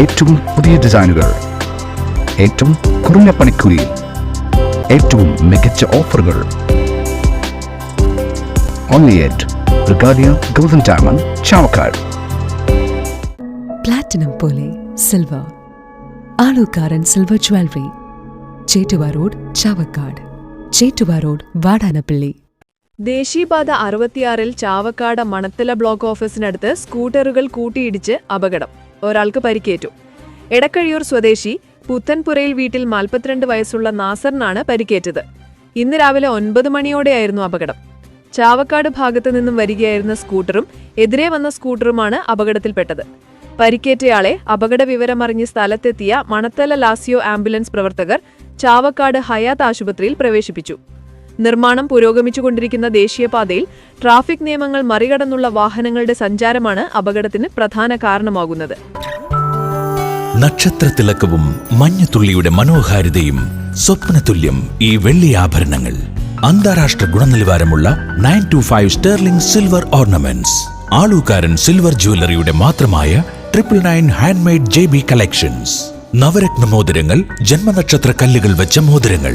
ഏറ്റവും പുതിയ ഡിസൈനുകൾ. ഏറ്റവും കുറഞ്ഞ പണിക്കൂലിയിൽ ഏറ്റവും മികച്ച ഓഫറുകൾ. Only at Regalia golden diamond Chavakkad platinum പോലെ silver Alukkaran silver jewellery Chettuva road Chavakkad. Chettuva road Vadanappally. ദേശീയപാത അറുപത്തിയാറിൽ ചാവക്കാട് മണത്തല ബ്ലോക്ക് ഓഫീസിനടുത്ത് സ്കൂട്ടറുകൾ കൂട്ടിയിടിച്ച് അപകടം. ഒരാൾക്ക് പരിക്കേറ്റു. എടക്കഴിയൂർ സ്വദേശി പുത്തൻപുരയിൽ വീട്ടിൽ നാൽപ്പത്തിരണ്ട് വയസ്സുള്ള നാസറിനാണ് പരിക്കേറ്റത്. ഇന്ന് രാവിലെ ഒൻപത് മണിയോടെയായിരുന്നു അപകടം. ചാവക്കാട് ഭാഗത്തു നിന്നും വരികയായിരുന്ന സ്കൂട്ടറും എതിരെ വന്ന സ്കൂട്ടറുമാണ് അപകടത്തിൽപ്പെട്ടത്. പരിക്കേറ്റയാളെ അപകട വിവരമറിഞ്ഞ് സ്ഥലത്തെത്തിയ മണത്തല ലാസിയോ ആംബുലൻസ് പ്രവർത്തകർ ചാവക്കാട് ഹയാത്ത് ആശുപത്രിയിൽ പ്രവേശിപ്പിച്ചു. നിർമ്മാണം പുരോഗമിച്ചുകൊണ്ടിരിക്കുന്ന ദേശീയപാതയിൽ ട്രാഫിക് നിയമങ്ങൾ മറികടന്നുള്ള വാഹനങ്ങളുടെ സഞ്ചാരമാണ് അപകടത്തിന് പ്രധാന കാരണമാകുന്നത്. നക്ഷത്രത്തിളക്കവും മഞ്ഞത്തുള്ളിയുടെ മനോഹാരിതയും സ്വപ്നതുല്യം ഈ വെള്ളി ആഭരണങ്ങൾ. അന്താരാഷ്ട്ര ഗുണനിലവാരമുള്ള nine two five sterling silver ornaments. Alukkaran silver ജ്വല്ലറിയുടെ മാത്രമായ triple nine handmade J B collections. Navratna മോതിരങ്ങൾ ജന്മനക്ഷത്ര കല്ലുകൾ വെച്ച മോതിരങ്ങൾ.